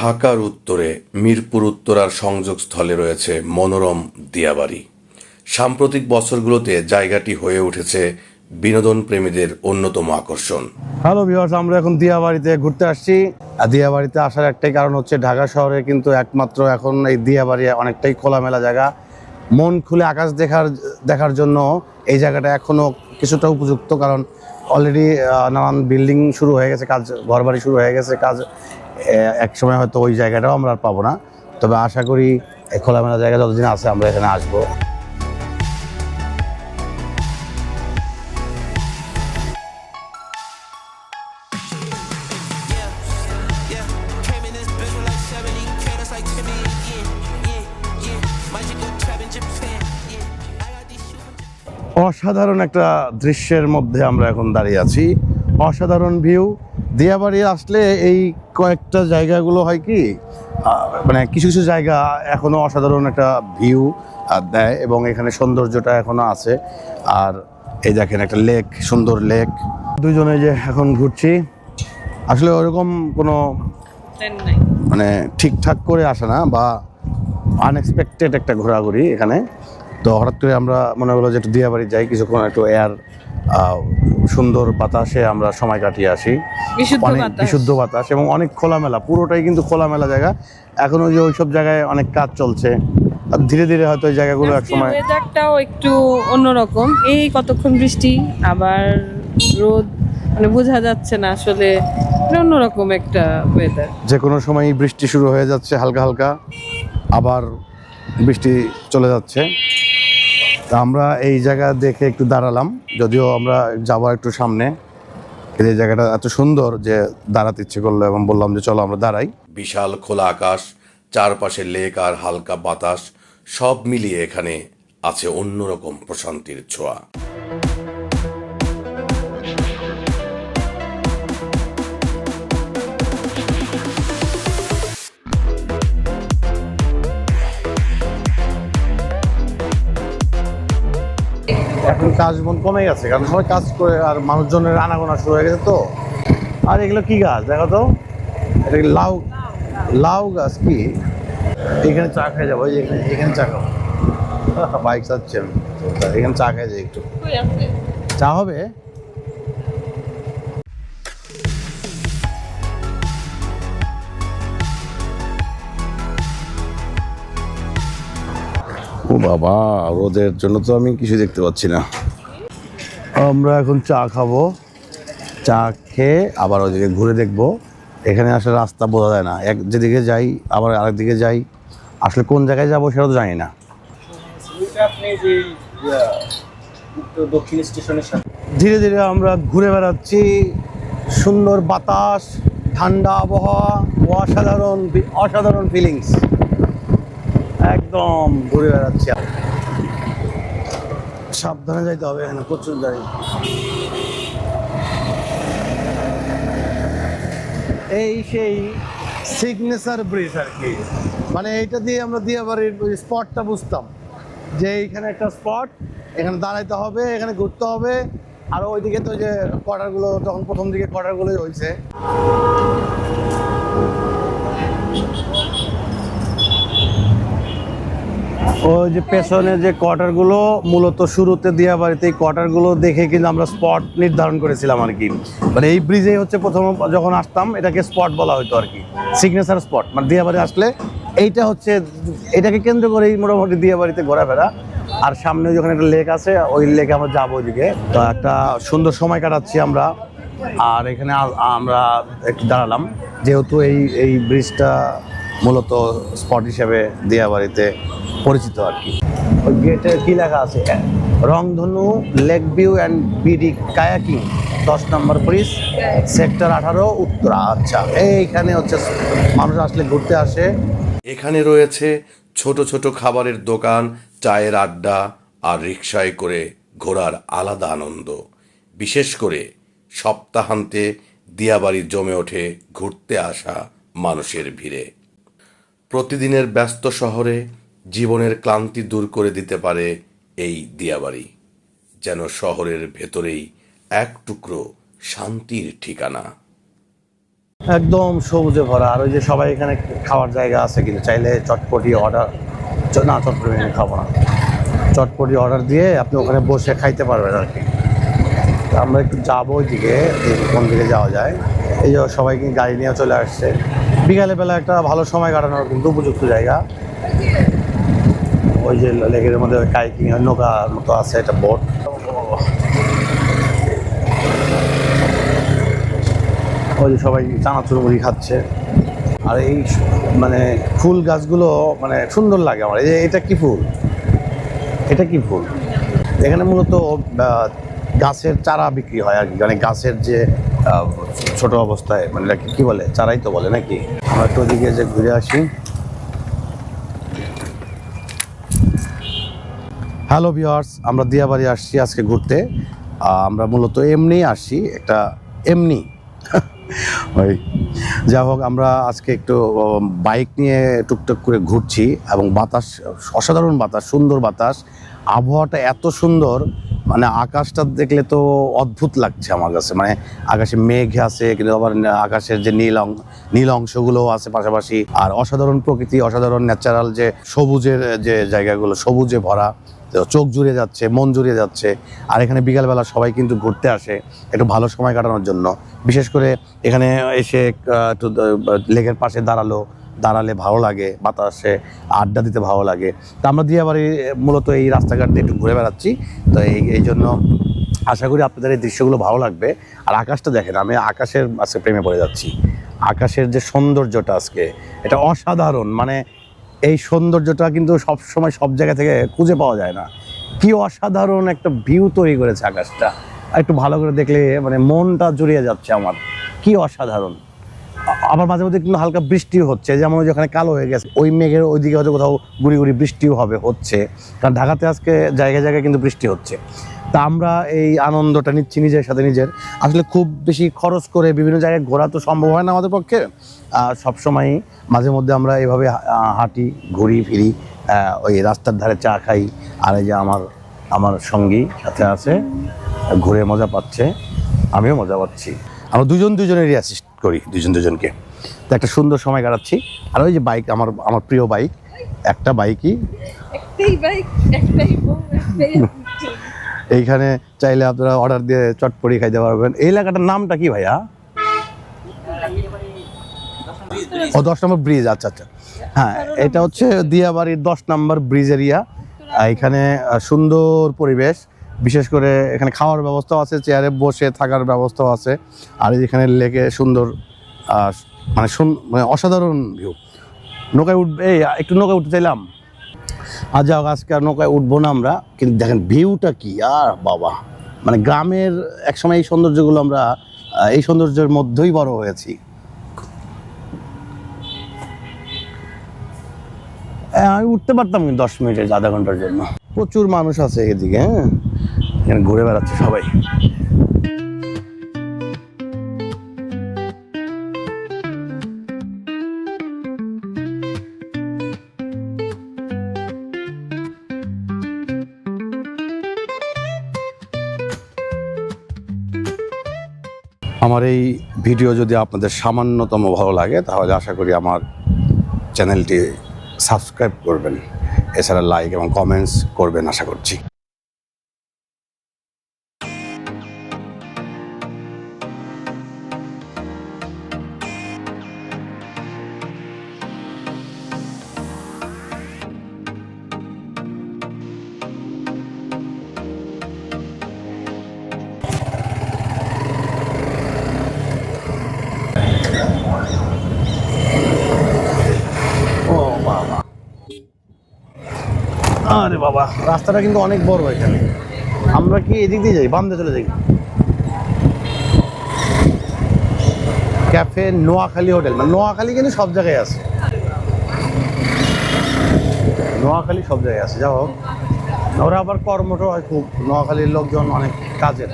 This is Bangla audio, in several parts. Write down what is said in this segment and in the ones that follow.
ঢাকার উত্তরে মিরপুর উত্তরার সংযোগস্থলে রয়েছে মনোরম দিয়াবাড়ি। সাম্প্রতিক বছরগুলোতে জায়গাটি হয়ে উঠেছে বিনোদন প্রেমীদের অন্যতম আকর্ষণ। হ্যালো ভিউয়ার্স আমরা এখন দিয়াবাড়িতে ঘুরতে আসছি। দিয়াবাড়িতে আসার একটাই কারণ হচ্ছে ঢাকা শহরে কিন্তু একমাত্র এখন এই দিয়াবাড়ি অনেকটাই খোলামেলা জায়গা। মন খুলে আকাশ দেখার দেখার জন্য এই জায়গাটা এখনও কিছুটা উপযুক্ত কারণ অলরেডি নানান বিল্ডিং শুরু হয়ে গেছে, কাজ, ঘরবাড়ি শুরু হয়ে গেছে, কাজ এক সময় হয়তো ওই জায়গাটাও আমরা আর পাবো না। তবে আশা করি খোলামেলা জায়গা যতদিন আছে আমরা এখানে আসব। অসাধারণ একটা দৃশ্যের মধ্যে আমরা এখন দাঁড়িয়ে আছি। অসাধারণ ভিউ। দিয়াবাড়ি আসলে এই কয়েকটা জায়গাগুলো হয় কি মানে কিছু কিছু জায়গা এখনও অসাধারণ একটা ভিউ দেয় এবং এখানে সৌন্দর্যটা এখনও আছে। আর এই দেখেন একটা লেক সুন্দর লেক। দুজনে যে এখন ঘুরছি আসলে ওরকম কোনো মানে ঠিকঠাক করে আসে না বা আনএক্সপেক্টেড একটা ঘোরাঘুরি এখানে। তো হঠাৎ করে আমরা মনে হলো যে একটু দিয়াবাড়ি যাই কিছুক্ষণ একটু এয়ার সুন্দর বাতাসে আমরা সময় কাটিয়ে আসি। বিশুদ্ধ অনেক। বিশুদ্ধ বাতাস এবং অনেক খোলামেলা পুরোটাই কিন্তু খোলামেলা জায়গা। এখনও যে ওইসব জায়গায় অনেক কাজ চলছে। আর ধীরে ধীরে হয়তো এই জায়গাগুলো এক সময় ওয়েদারটাও একটু অন্যরকম। এই কতক্ষণ বৃষ্টি আবার রোদ মানে বোঝা যাচ্ছে না আসলে। এটা অন্যরকম একটা ওয়েদার যে কোনো সময় বৃষ্টি শুরু হয়ে যাচ্ছে হালকা হালকা আবার বৃষ্টি চলে যাচ্ছে। আমরা এই জায়গা দেখে একটু দাঁড়ালাম, যদিও আমরা যাব একটু সামনে। এই জায়গাটা এত সুন্দর যে দাঁড়াতে ইচ্ছে করল এবং বললাম যে চলো আমরা দাঁড়াই। বিশাল খোলা আকাশ, চারপাশে লেক আর হালকা বাতাস, সব মিলিয়ে এখানে আছে অন্যরকম প্রশান্তির ছোঁয়া। এখন কাজ বন কমে গেছে কারণ সবাই কাজ করে আর মানুষজনের আনাগোনা শুরু হয়ে গেছে তো। আর এগুলো কি গাছ দেখো তো? এটা লাউ লাউ গাছ কি? এখানে চা খেয়ে যাব এখানে এখানে চা খাব। বাইক চাচ্ছি আমি। এখানে চা খেয়ে যাই একটু। চা হবে? ও বাবা, রোদের জন্য তো আমি কিছু দেখতে পাচ্ছি না। আমরা এখন চা খাব। চা খেয়ে আবার ওইদিকে ঘুরে দেখব। এখানে আসলে রাস্তা বোঝা যায় না। এক যেদিকে যাই, আবার আরেক দিকে যাই। আসলে কোন জায়গায় যাব সেটা তো জানি না। ধীরে ধীরে আমরা ঘুরে বেড়াচ্ছি। সুন্দর বাতাস, ঠান্ডা আবহাওয়া, অসাধারণ অসাধারণ ফিলিংস একদম ঘুরে বেড়াচ্ছি। সাবধানে যাইতে হবে এখানে, প্রচুর গাড়ি। এই সেই সিগনেচার ব্রিজ আর কি। মানে এইটা দিয়ে আমরা দিয়াবাড়ির ওই স্পটটা বুঝতাম যে এইখানে একটা স্পট এখানে দাঁড়াইতে হবে, এখানে ঘুরতে হবে। আর ওইদিকে তো যে কোয়ার্টারগুলো তখন প্রথম দিকে কোয়ার্টারগুলোই হয়েছে ওই যে পেছনে যে কোয়ার্টারগুলো মূলত শুরুতে দিয়া বাড়িতে এই কোয়ার্টারগুলো দেখে কিন্তু আমরা স্পট নির্ধারণ করেছিলাম আর কি। মানে এই ব্রিজে হচ্ছে প্রথম যখন আসতাম, এটাকে স্পট বলা হতো আর কি। সিগনেচার স্পট মানে দিয়া বাড়ি আসলে এইটা হচ্ছে, এটাকে কেন্দ্র করেই মোটামুটি দিয়া বাড়িতে ঘোরাফেরা। আর সামনে যখন একটা লেক আছে, ওই লেকে আমরা যাব ওইদিকে। তো একটা সুন্দর সময় কাটাচ্ছি আমরা। আর এখানে আমরা একটু দাঁড়ালাম। যেহেতু এই এই ব্রিজটা মূলত স্পট হিসেবে দিয়াবাড়িতে পরিচিত আর কি। ওই গেটে কি লেখা আছে? Rongdhonu lake view and BD kayaking, দশ নম্বর ব্রিজ সেক্টর আঠারো, উত্তরা। আচ্ছা এইখানে হচ্ছে মানুষ আসলে ঘুরতে আসে। এখানে রয়েছে ছোট ছোট খাবারের দোকান, চায়ের আড্ডা আর রিকশায় করে ঘোরার আলাদা আনন্দ। বিশেষ করে সপ্তাহান্তে দিয়াবাড়ি জমে ওঠে ঘুরতে আসা মানুষের ভিড়ে। প্রতিদিনের ব্যস্ত শহরে জীবনের ক্লান্তি দূর করে দিতে পারে এই দিয়াবাড়ি, যেন শহরের ভেতরেই এক টুকরো শান্তির ঠিকানা। একদম সবুজে ভরা, আর ওই যে সবাই এখানে খাওয়ার জায়গা আছে কিন্তু চাইলে চটপটি অর্ডার না, চটপটি খাব না। চটপটি অর্ডার দিয়ে আপনি ওখানে বসে খাইতে পারবেন আর কি। আমরা একটু যাব ওইদিকে কোন দিকে যাওয়া যায়। এই যে সবাই কিন্তু গাড়ি নিয়ে চলে আসছে। বিকালে বেলা একটা ভালো সময় কাটানোর কিন্তু উপযুক্ত জায়গা। ওই যে লেকের মধ্যে কাইকিং নৌকার মতো আছে একটা বোট ওই যে সবাই চানাচুর মুড়ি খাচ্ছে। আর এই মানে ফুল গাছগুলো মানে সুন্দর লাগে আমার। এই এটা কি ফুল? এটা কি ফুল? এখানে মূলত গাছের চারা বিক্রি হয় আর কি। মানে গাছের যে ছোট অবস্থায় মানে কি বলে? চারাই তো বলে নাকি? আমরা একটু ওদিকে যে ঘুরে আসি। হ্যালো ভিওয়ার্স আমরা দিয়াবাড়ি আসছি আজকে ঘুরতে। আমরা মূলত এমনি আসছি, একটা এমনি। ওই যা হোক, আমরা আজকে একটু বাইক নিয়ে টুকটাক করে ঘুরছি এবং বাতাস, অসাধারণ বাতাস, সুন্দর বাতাস। আবহাওয়াটা এত সুন্দর মানে আকাশটা দেখলে তো অদ্ভুত লাগছে আমার কাছে। মানে আকাশে মেঘ আছে, কিন্তু আবার আকাশের যে নীল অং, নীল অংশগুলো আছে পাশাপাশি। আর অসাধারণ প্রকৃতি, অসাধারণ ন্যাচারাল যে সবুজের যে জায়গাগুলো, সবুজে ভরা। চোখ জুড়ে যাচ্ছে, মন জুড়ে যাচ্ছে। আর এখানে বিকালবেলা সবাই কিন্তু ঘুরতে আসে, একটু ভালো সময় কাটানোর জন্য। বিশেষ করে এখানে এসে একটু লেকের পাশে দাঁড়াল, দাঁড়ালে ভালো লাগে, বাতাসে আড্ডা দিতে ভালো লাগে। তা আমরা দিয়ে আবার মূলত এই রাস্তাঘাট দিয়ে একটু ঘুরে বেড়াচ্ছি। তো এই এই জন্য আশা করি আপনাদের এই দৃশ্যগুলো ভালো লাগবে। আর আকাশটা দেখেন, আমি আকাশের আজকে প্রেমে পড়ে যাচ্ছি। আকাশের যে সৌন্দর্যটা আজকে, এটা অসাধারণ। মানে এই সৌন্দর্যটা কিন্তু সব সময় সব জায়গা থেকে খুঁজে পাওয়া যায় না। কি অসাধারণ একটা ভিউ তৈরি করেছে আকাশটা। একটু ভালো করে দেখলে মানে মনটা জুড়িয়ে যাচ্ছে আমার। কি অসাধারণ। আবার মাঝে মধ্যে কিন্তু হালকা বৃষ্টিও হচ্ছে, যেমন ওই যেখানে কালো হয়ে গেছে। ওই মেঘের ওইদিকে হয়তো কোথাও গুড়ি গুড়ি বৃষ্টিও হবে, হচ্ছে। কারণ ঢাকাতে আজকে জায়গায় জায়গায় কিন্তু বৃষ্টি হচ্ছে। তা আমরা এই আনন্দটা নিচ্ছি নিজের সাথে নিজের। আসলে খুব বেশি খরচ করে বিভিন্ন জায়গায় ঘোরা তো সম্ভব হয় না আমাদের পক্ষে। সব সময় মাঝে মধ্যে আমরা এভাবে হাঁটি, ঘুরি, ফিরি ওই রাস্তার ধারে চা খাই। আর এই যে আমার আমার সঙ্গী সাথে আছে, ঘুরে মজা পাচ্ছে, আমিও মজা পাচ্ছি। আমরা দুজন দুজনেরই অ্যাসিস্ট করি দুজন দুজনকে। তো একটা সুন্দর সময় কাটাচ্ছি। আর ওই যে বাইক আমার আমার প্রিয় বাইক একটা বাইকই। একটাই বাইক একটাই এইখানে চাইলে আপনারা অর্ডার দিয়ে চটপটি খাইতে পারবেন। এই এলাকাটার নামটা কি ভাইয়া? ও দশ নম্বর ব্রিজ আচ্ছা আচ্ছা। হ্যাঁ এটা হচ্ছে দিয়াবাড়ির দশ নম্বর ব্রিজ এরিয়া। এখানে সুন্দর পরিবেশ। বিশেষ করে এখানে খাওয়ার ব্যবস্থাও আছে চেয়ারে বসে থাকার ব্যবস্থাও আছে। আর এখানে লেকে সুন্দর মানে মানে অসাধারণ ভিউ নৌকায় উঠবে এই একটু নৌকায় উঠতে চাইলাম। আজ যাও আজকে আর নৌকায় উঠবো না আমরা। কিন্তু দেখেন ভিউটা কি আর বাবা। মানে গ্রামের একসময় এই সৌন্দর্যগুলো আমরা এই সৌন্দর্যের মধ্যেই বড় হয়েছি। হ্যাঁ, আমি উঠতে পারতাম দশ মিনিটের আধা ঘণ্টার জন্য। প্রচুর মানুষ আছে এদিকে হ্যাঁ। এখানে ঘুরে বেড়াচ্ছে সবাই। আমার এই ভিডিও যদি আপনাদের সামান্যতম ভালো লাগে, তাহলে আশা করি আমার চ্যানেলটি সাবস্ক্রাইব করবেন। এছাড়া লাইক এবং কমেন্টস করবেন, আশা করছি। আরে বাবা। রাস্তাটা কিন্তু অনেক বড় এখানে। আমরা কি এদিক দিয়ে যাই? দিয়ে চলে যাই? Cafe Noakhali hotel. মানে নোয়াখালী কিন্তু সব জায়গায় আছে। নোয়াখালী সব জায়গায় আছে। যাও ওরা আবার কর্মঠ হয় খুব। নোয়াখালীর লোকজন অনেক কাজের।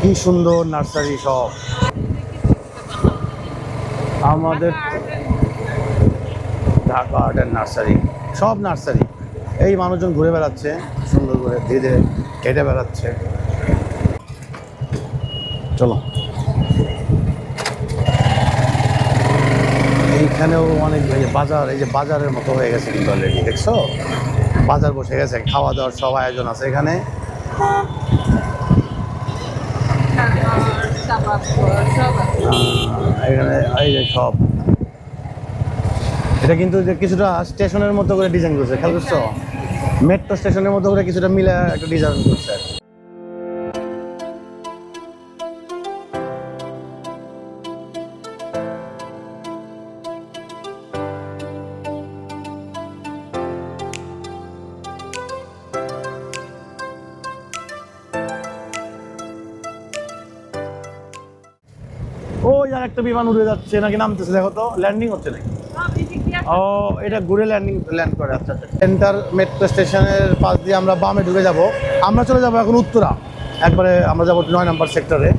কি সুন্দর নার্সারি সব। আমাদের ঢাকা নার্সারি সব নার্সারি এই মানুষজন ঘুরে বেড়াচ্ছে সুন্দর করে ধীরে ধীরে হেঁটে বেড়াচ্ছে। চলো। এইখানেও অনেক বাজার এই যে বাজারের মতো হয়ে গেছে কিন্তু অলরেডি দেখছ? বাজার বসে গেছে খাওয়া দাওয়ার সব আয়োজন আছে এখানে। এখানে এই যে সব এটা কিন্তু যে কিছুটা স্টেশনের মতো করে ডিজাইন করছে, খেয়াল করছ মেট্রো স্টেশনের মতো করে কিছুটা মিলে একটা ডিজাইন করছে। ওই আর একটা বিমান উড়ে যাচ্ছে, নাকি নামতেছে, দেখো তো ল্যান্ডিং হচ্ছে নাকি ও, এটা ঘুরে ল্যান্ডিং ল্যান্ড করে আচ্ছা সেন্টার মেট্রো স্টেশনের পাশ দিয়ে আমরা বামে ঢুকে যাব। আমরা চলে যাব এখন উত্তরা। একবারে আমরা যাব নয় নাম্বার সেক্টরে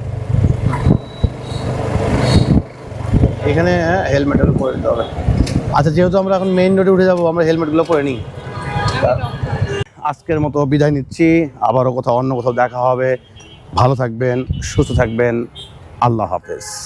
এখানে হেলমেটের উপরে দিতে হবে। আচ্ছা যেহেতু আমরা এখন মেইন রোডে উঠে যাব, আমরা হেলমেটগুলো পরে নিই। আজকের মতো বিদায় নিচ্ছি। আবারও কোথাও অন্য কোথাও দেখা হবে। ভালো থাকবেন, সুস্থ থাকবেন। আল্লাহ হাফেজ।